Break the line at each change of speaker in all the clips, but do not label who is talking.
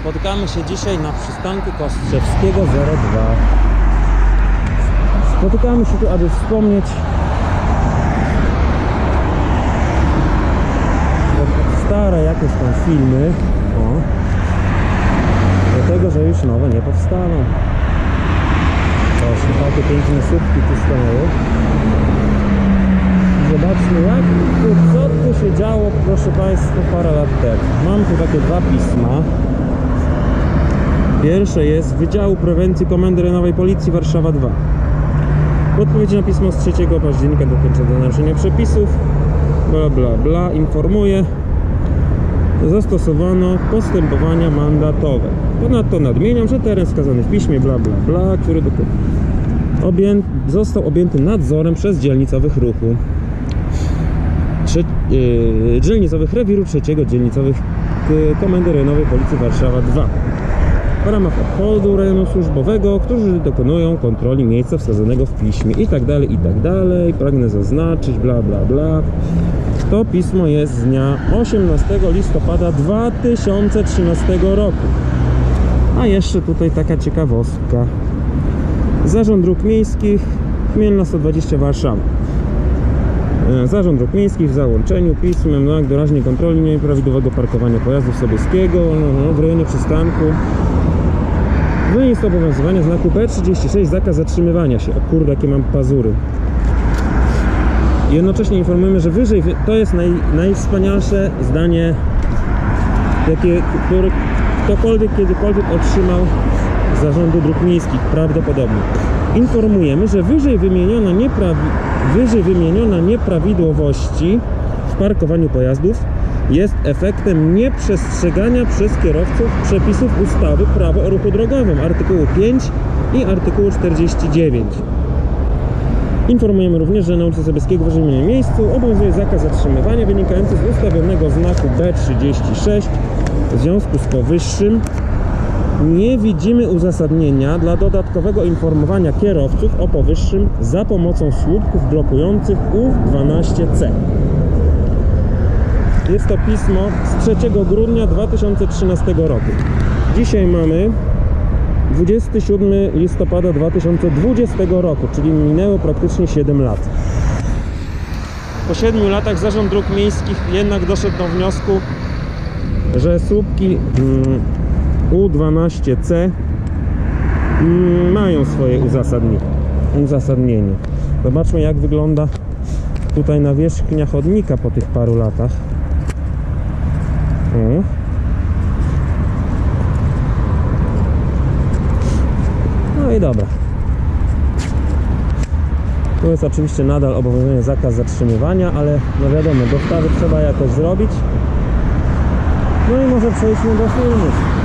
Spotykamy się dzisiaj na przystanku Kostrzewskiego 02. Spotykamy się tu, aby wspomnieć stare jakieś tam filmy. O. Do tego, że już nowe nie powstaną. Proszę, takie piękne słupki tu stanęły. Zobaczmy jak, tu, co tu się działo, proszę Państwa, parę lat temu. Mam tu takie dwa pisma. Pierwsze jest Wydziału Prewencji Komendy Rejonowej Policji Warszawa 2. W odpowiedzi na pismo z 3 października dotyczące naruszenia przepisów, bla bla bla, informuje, zastosowano postępowania mandatowe. Ponadto nadmieniam, że teren wskazany w piśmie bla bla bla, który do... obję... został objęty nadzorem przez dzielnicowych ruchu. Trze... Yy, dzielnicowych rewiru trzeciego dzielnicowych yy, Komendy Rejonowej Policji Warszawa 2 w ramach obchodu rejonu służbowego, którzy dokonują kontroli miejsca wskazanego w piśmie i tak dalej, i tak. Pragnę zaznaczyć, bla, bla, bla. To pismo jest z dnia 18 listopada 2013 roku. A jeszcze tutaj taka ciekawostka. Zarząd Dróg Miejskich Chmielna 120 Warszawa. E, Zarząd Dróg Miejskich w załączeniu pismem no, jak doraźnej kontroli nieprawidłowego parkowania pojazdów Sobieskiego no, no, w rejonie przystanku Wynik obowiązywania znaku P36 zakaz zatrzymywania się. O kurde, jakie mam pazury. Jednocześnie informujemy, że wyżej wy- to jest naj, najwspanialsze zdanie, jakie które ktokolwiek kiedykolwiek otrzymał z zarządu dróg miejskich, prawdopodobnie. Informujemy, że wyżej wymieniona, nieprawi, wyżej wymieniona nieprawidłowości w parkowaniu pojazdów jest efektem nieprzestrzegania przez kierowców przepisów ustawy Prawo o ruchu drogowym, artykułu 5 i artykułu 49. Informujemy również, że na ulicy Sobieskiego w wyżej miejscu obowiązuje zakaz zatrzymywania wynikający z ustawionego znaku B36. W związku z powyższym nie widzimy uzasadnienia dla dodatkowego informowania kierowców o powyższym za pomocą słupków blokujących U12C. Jest to pismo z 3 grudnia 2013 roku. Dzisiaj mamy 27 listopada 2020 roku, czyli minęło praktycznie 7 lat. Po 7 latach Zarząd Dróg Miejskich jednak doszedł do wniosku, że słupki mm, U12C mm, mają swoje uzasadnienie. uzasadnienie. Zobaczmy jak wygląda tutaj nawierzchnia chodnika po tych paru latach. O. No i dobra. Tu jest oczywiście nadal obowiązuje zakaz zatrzymywania, ale no wiadomo, dostawy trzeba jakoś zrobić. No i może przejdźmy do filmu.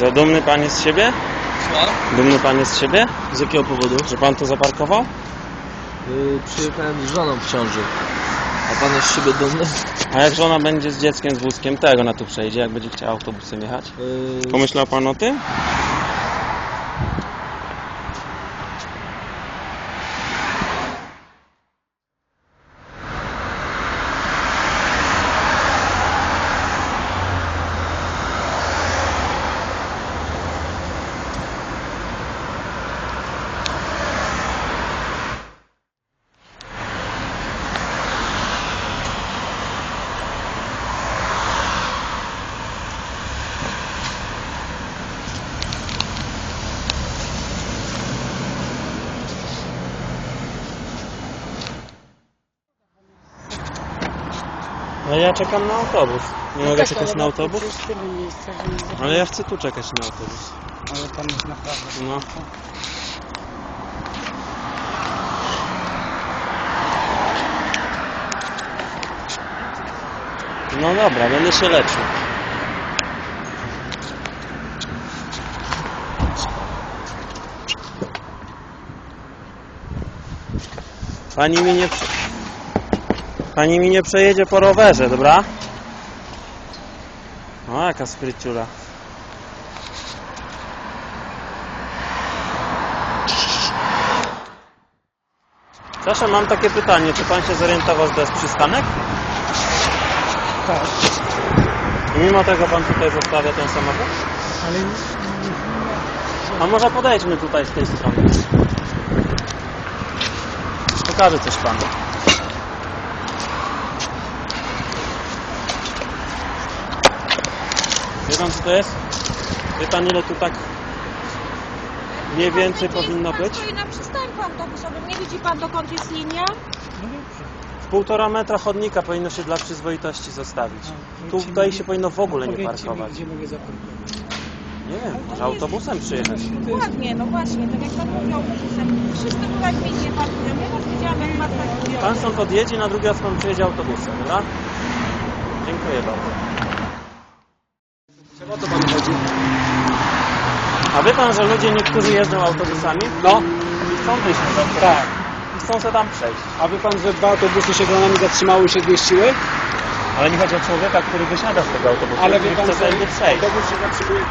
Co, dumny pan jest z siebie?
Co?
Dumny pan jest z siebie?
Z jakiego powodu?
Że pan tu zaparkował?
Yy, przyjechałem z żoną w ciąży. A pan jest z siebie dumny?
A jak żona będzie z dzieckiem, z wózkiem, to jak ona tu przejdzie, jak będzie chciała autobusem jechać?
Yy,
Pomyślał pan o tym? No ja czekam na autobus. Nie mogę czekać na autobus? Ale ja chcę tu czekać na autobus.
Ale pan jest naprawdę.
No. No dobra, będę się leczył. Pani mi nie... Pani mi nie przejedzie po rowerze, dobra? O, jaka spryciula. Proszę, mam takie pytanie. Czy pan się zorientował, że to jest przystanek?
Tak.
I mimo tego pan tutaj zostawia ten samochód?
Ale
A może podejdźmy tutaj z tej strony. Pokażę coś panu. Wie pan co to jest? Wie pan ile tu tak mniej więcej powinno być?
Stoi na przystanku autobusowym. Nie widzi pan dokąd jest linia?
W półtora metra chodnika powinno się dla przyzwoitości zostawić.
No,
Tutaj się powinno w ogóle nie parkować.
Gdzie mogę zaparkować?
Nie wiem, może autobusem przyjechać.
Dokładnie, no właśnie, tak jak pan mówił autobusem. Wszyscy tutaj w miejscu parkują. Ja też widziałam jak pan parkuje.
Pan stąd odjedzie, na drugi raz pan przyjedzie autobusem, dobra? Dziękuję bardzo.
O co panu chodzi?
A wie pan, że ludzie niektórzy jeżdżą autobusami?
No,
I chcą wyjść zakład.
tak.
I chcą se tam przejść.
A wie pan, że dwa autobusy się za nami zatrzymały i się zmieściły?
Ale nie chodzi o człowieka, który wysiada z tego autobusu.
Ale wie pan,
chce tędy przejść.
autobus się zatrzymuje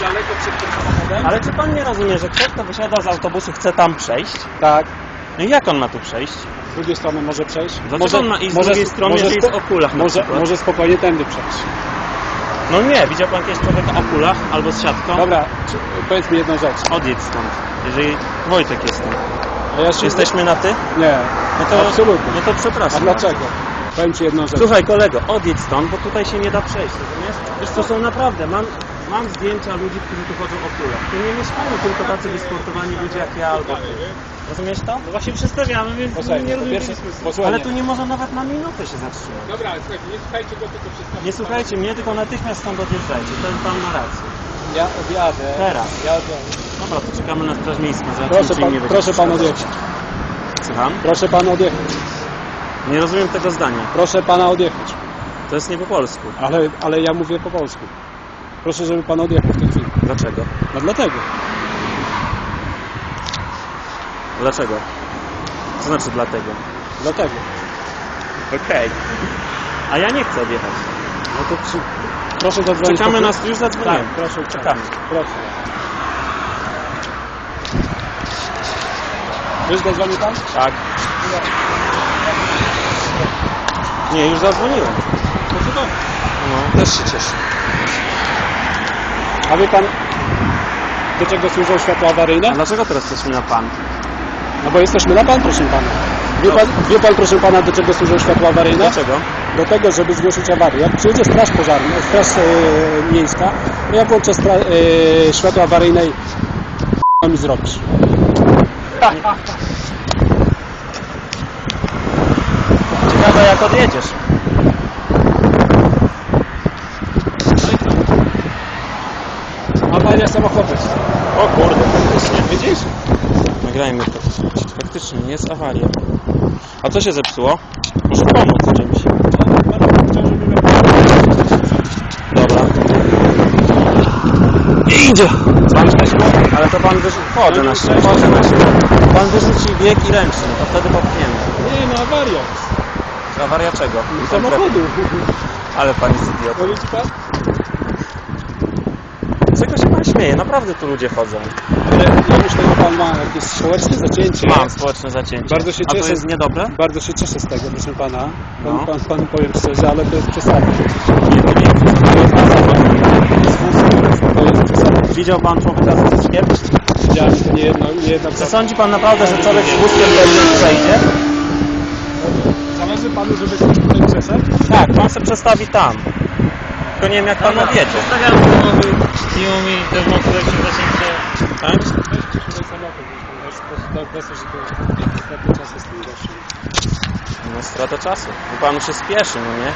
daleko przed tym samochodem?
Ale czy pan nie rozumie, że ktoś, kto wysiada z autobusu, chce tam przejść?
Tak.
No i jak on ma tu przejść?
Z drugiej strony może przejść.
Dlaczego on ma iść z drugiej strony,
może,
jeżeli jest okulach na
może,
przykład?
może spokojnie tędy przejść.
No nie, widział pan kiedyś człowieka w okulach albo z siatką?
Dobra, czy, powiedz mi jedną rzecz.
Odjedź stąd. Jeżeli Wojtek jest stąd.
A ja się...
Jesteśmy na ty?
Nie.
No to,
Absolutnie.
No to przepraszam.
A dlaczego? Powiem ci jedną rzecz.
Słuchaj kolego, odjedź stąd, bo tutaj się nie da przejść, rozumiesz? Wiesz, to są naprawdę, mam, mam zdjęcia ludzi, którzy tu chodzą o kulach. Tu nie mieszkają tylko tacy wysportowani ludzie jak ja albo ty. Rozumiesz to? No właśnie przedstawiamy, więc
Posłuchaj,
nie rozumiem
pierwsze,
Ale tu nie można nawet na minutę się zatrzymać.
Dobra, słuchajcie, nie słuchajcie go, tylko wszystko.
Nie słuchajcie mnie, tylko natychmiast stąd odjeżdżajcie. Ten pan ma rację.
Ja odjadę.
Teraz.
Ja odjadę.
Dobra, to czekamy na straż miejską.
Proszę
czy
pan,
nie
proszę pan odjechać.
Słucham?
Proszę pan odjechać.
Nie rozumiem tego zdania.
Proszę pana odjechać.
To jest nie po polsku.
Ale, ale ja mówię po polsku. Proszę, żeby pan odjechał w tej chwili.
Dlaczego?
No dlatego.
Dlaczego? Co znaczy dlatego?
Dlatego.
Okej. A ja nie chcę odjechać.
No to przy... proszę zadzwonić.
Czekamy na... Już zadzwoniłem.
Tak, proszę,
Czekamy.
Proszę. Już zadzwonił pan?
Tak. Nie, już zadzwoniłem.
No cudownie.
No, też się cieszę.
A wie pan, do czego służą światła awaryjne?
A dlaczego teraz jesteśmy na pan?
No bo jesteśmy na pan, proszę pana. Wie pan, wie pan proszę pana, do czego służą światła awaryjne?
Dlaczego?
Do tego, żeby zgłosić awarię. Jak przyjedzie straż pożarna, straż e, miejska, to ja włączę stra, e, światło awaryjne i co mi zrobisz?
Ciekawe jak odjedziesz.
Awaria samochodu.
O kurde, faktycznie.
Widzisz?
Nagrajmy to. Faktycznie, jest awaria. A co się zepsuło? Może pomóc czymś. Dobra. Idzie! Pan, ale to pan wyrzuci... Wchodzę na siebie, wchodzę na siebie. Pan bieg i ręczny, to wtedy popchniemy.
Nie, no awaria.
Awaria czego?
Samochodu.
Ale pan jest idiotą.
Pan?
Czego się pan śmieje? Naprawdę tu ludzie chodzą.
Ale ja myślę, że pan ma jakieś społeczne zacięcie.
Mam społeczne zacięcie.
Bardzo się
A to
cieszę.
jest niedobre?
Bardzo się cieszę z tego, proszę pana. Pan,
No.
pan, panu powiem szczerze, ale to jest przesada.
Nie, to nie jest.
To jest przesada. To jest przesada.
Widział pan człowieka z wózkiem?
Widziałem to nie jedno, nie jedno.
Czy sądzi pan naprawdę, że człowiek z wózkiem będzie przejdzie?
Zależy panu, żeby ktoś tutaj przeszedł?
Tak, pan se przestawi tam. Tylko nie wiem jak pan odjedzie.
Stawiam samochody, zdjął mi też mam kolektywne zasięgcie.
Tak?
Weźcie tutaj samochód, już po prostu tak kwestia, że to ostatni czas jest tym gorszy.
No strata czasu. Bo panu się spieszy, no nie?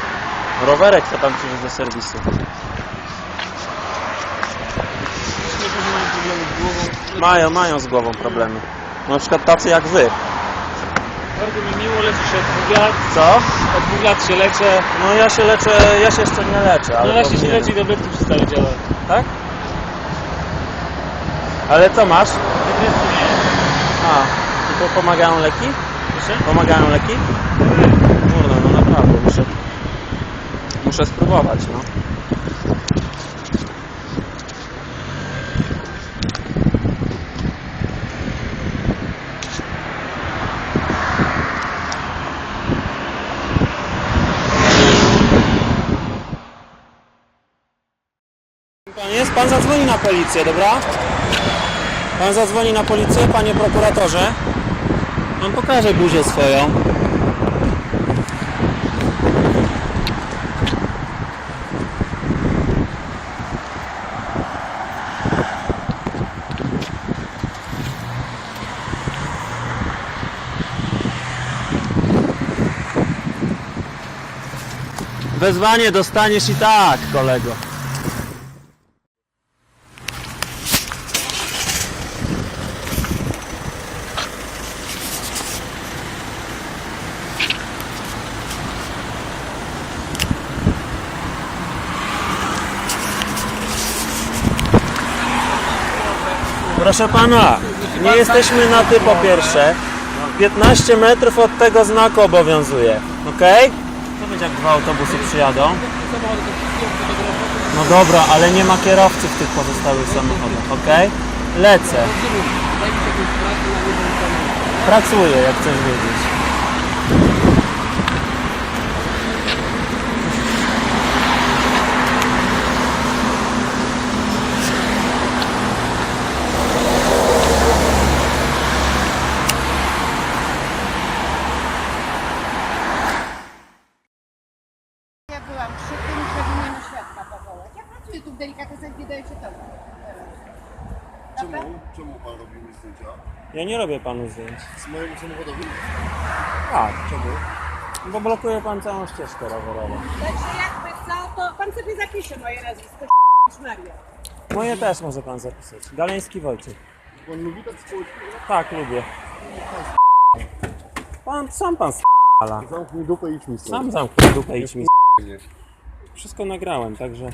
Rowerek to tam przywieźć do serwisu.
Niektórzy mają problemy z głową.
Mają, mają z głową problemy. Na przykład tacy jak wy.
Bardzo mi miło, leczę się od dwóch lat.
Co?
Od dwóch lat się leczę.
No ja się leczę, ja się jeszcze nie leczę, ale
No właśnie się
powinienem.
leci, tabletki przestały działać.
Tak? Ale co masz?
Depresji nie.
A, i to pomagają leki?
Proszę?
Pomagają leki? Kurde, no naprawdę, muszę, muszę spróbować, no. Pan zadzwoni na policję, dobra? Pan zadzwoni na policję, panie prokuratorze. Pan pokaże buzię swoją. Wezwanie dostaniesz i tak, kolego. Proszę pana, nie jesteśmy na ty po pierwsze. 15 metrów od tego znaku obowiązuje, ok? Co będzie jak dwa autobusy przyjadą? No dobra, ale nie ma kierowcy w tych pozostałych samochodach, ok? Lecę. Pracuję, jak chcesz wiedzieć.
Byłam przy tym, żeby mnie na świadka powołać. Ja pracuję tu w delikatesach, nie daję się tobie.
Czemu? Czemu pan robi mi zdjęcia?
Ja nie robię panu zdjęć.
Z mojego samochodowi?
Tak. Czemu? Bo blokuje pan całą ścieżkę rowerową.
Także jakby co, to pan sobie zapisze moje nazwisko, Maria.
Moje też może pan zapisać. Galeński Wojciech.
Pan lubi tak społecznie?
Tak, lubię. Pan, sam pan s***ala.
Zamknij dupę i idź mi stąd.
Sam zamknij dupę i idź mi. Wszystko nagrałem, także...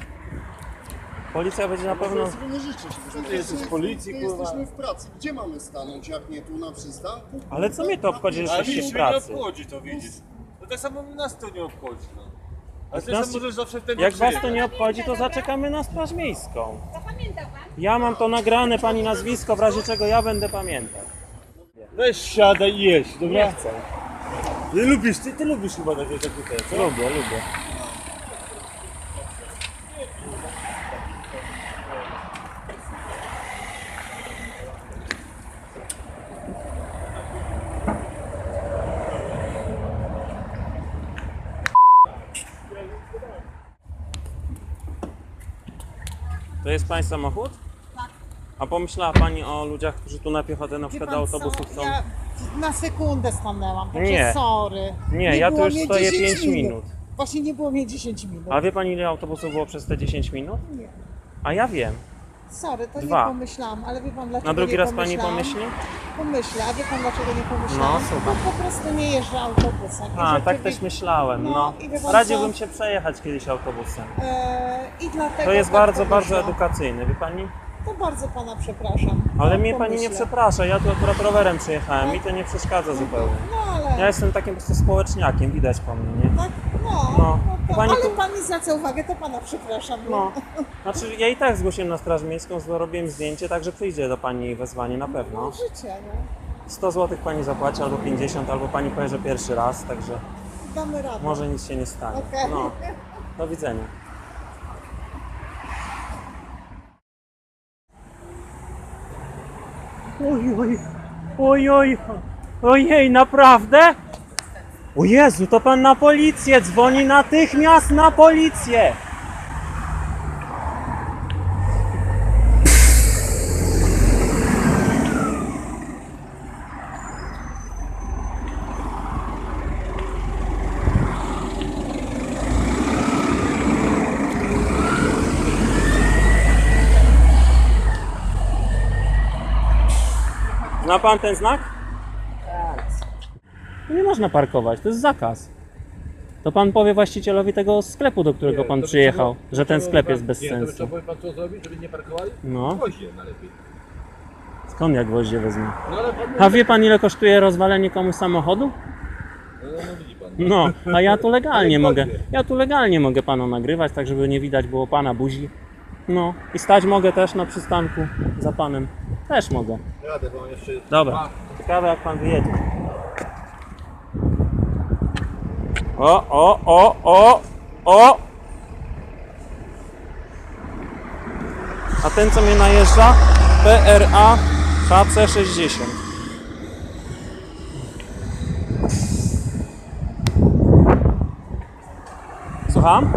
Policja będzie na pewno...
Nie życzę, że ty jesteś z policji, my jesteśmy w pracy. Gdzie mamy stanąć, jak nie tu na przystanku?
Ale co mnie to obchodzi, że
Ale
jesteście
mnie
w
się nie
pracy?
obchodzi, to widzisz. No tak samo nas to nie obchodzi, no. Ale ty
nas-
sam możesz zawsze wtedy
Jak was to nie obchodzi, to zaczekamy na straż miejską.
Zapamiętał pan?
Ja mam to nagrane, pani nazwisko, w razie czego ja będę pamiętał.
Weź siadaj i jedź, dobra?
Nie chcę.
Ty lubisz, ty, ty lubisz chyba takie takie te, co?
Lubię, lubię. To jest Pani samochód?
Tak.
A pomyślała Pani o ludziach, którzy tu na piechotę na
Wie
przykład
pan
do
co,
autobusów są?
Ja na sekundę stanęłam, także
Nie.
sorry.
Nie, ja tu
było
już
mnie
stoję
10
5 minut.
Właśnie nie było mnie 10 minut.
A wie Pani ile autobusów było przez te 10 minut?
Nie.
A ja wiem.
Sorry, to
Dwa.
nie pomyślałam, ale wie pan dlaczego
Na drugi
nie
raz Pani
pomyślałam?
pomyśli?
Pomyślę, a wie pan dlaczego nie pomyślałam?
No.
Bo po prostu nie jeżdżę autobusem. I
A, tak
rzeczywiście-
też myślałem,
No,
no.
i wie pan
Radziłbym się przejechać kiedyś autobusem.
Eee, I dlatego
To jest
tak
bardzo, bardzo edukacyjne, wie Pani?
To bardzo pana przepraszam.
Ale
Tak
mnie Pani nie
pomyślę.
przeprasza, ja tu akurat rowerem przyjechałem, mi to nie przeszkadza zupełnie.
No ale...
Ja jestem takim po prostu społeczniakiem, widać po mnie, nie?
Tak, no,
No.
no. to,
Pani
ale
tu-
pani zwraca uwagę, to pana przepraszam.
No. Znaczy ja i tak zgłosiłem na straż miejską, zrobiłem zdjęcie, także przyjdzie do Pani wezwanie na pewno.
No, życie, no.
100 zł Pani zapłaci, albo 50, albo Pani powie, że pierwszy raz, także
Damy radę.
może nic się nie stanie.
Okej.
No, do widzenia. Oj, oj, oj, oj, ojej, naprawdę? O Jezu, to pan na policję dzwoni natychmiast na policję! Zna pan ten znak? Tak. Nie można parkować, to jest zakaz. To pan powie właścicielowi tego sklepu, do którego pan przyjechał, że ten sklep jest bez
Nie, to
sensu.
powie pan co zrobić, żeby nie parkowali?
No,
Wozie najlepiej.
Skąd ja gwoździe wezmę?
No ale pan
A wie pan ile kosztuje rozwalenie komuś samochodu? No, a ja tu legalnie mogę. Ja tu legalnie mogę pana nagrywać, tak żeby nie widać było pana buzi. No, i stać mogę też na przystanku za panem. Też mogę.
Radę, bo jeszcze
Dobra. Ciekawe jak pan wyjedzie. O, o, o, o, o! A ten co mnie najeżdża? PRA HC60. Słucham?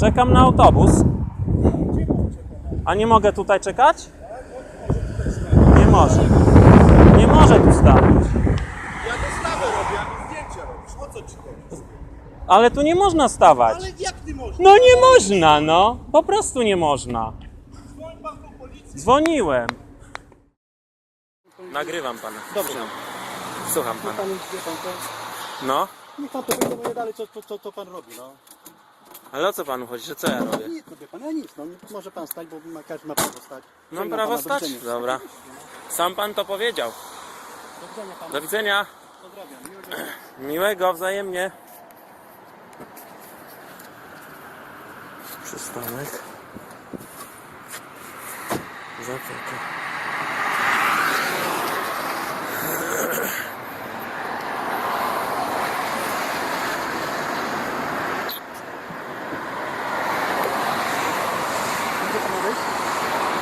Czekam na autobus. A nie mogę tutaj czekać? Nie może. Nie może tu stanąć.
Ja dostawę robię, a mi zdjęcia robisz. O co ci chodzi?
Ale tu nie można stawać.
Ale jak ty możesz?
No nie można, no. Po prostu nie można.
Dzwoń pan po policję.
Dzwoniłem. Nagrywam pana.
Dobrze.
Słucham pana.
Pan, wie pan co?
No,
Niech pan to dalej, co, co, co, co pan robi, no.
ale o co panu chodzi, że co ja robię?
Nic, no wie pan, ja nic, no. Może pan stać, bo ma, każdy ma prawo stać.
Mam
Żegnam
prawo
pana, do
stać?
widzenia.
Dobra. Sam pan to powiedział.
Do widzenia panu.
Do widzenia.
Pozdrawiam. Miłego dnia.
Miłego wzajemnie. Przystanek.
Wejść?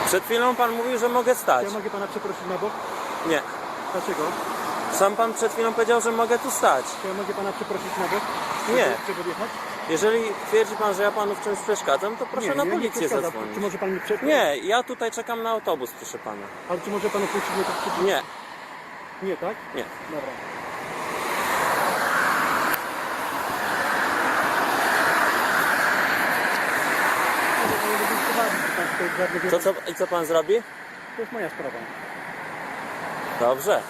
Przed chwilą pan mówił, że mogę stać.
Ja mogę pana przeprosić na bok?
Nie.
Dlaczego?
Sam pan przed chwilą powiedział, że mogę tu stać.
Czy ja mogę pana przeprosić na bok?
Nie.
Żeby odjechać?
Jeżeli twierdzi pan, że ja panu w czymś przeszkadzam, to proszę
nie,
na
nie, nie
policję
przeszkadza.
zadzwonić.
Czy może pan mi?
Nie, ja tutaj czekam na autobus, proszę pana.
Ale czy może pan opuścić mnie tak szybko?
Nie,
Nie, tak?
nie.
Dobra.
To co, i co pan zrobi?
To jest moja sprawa.
Dobrze.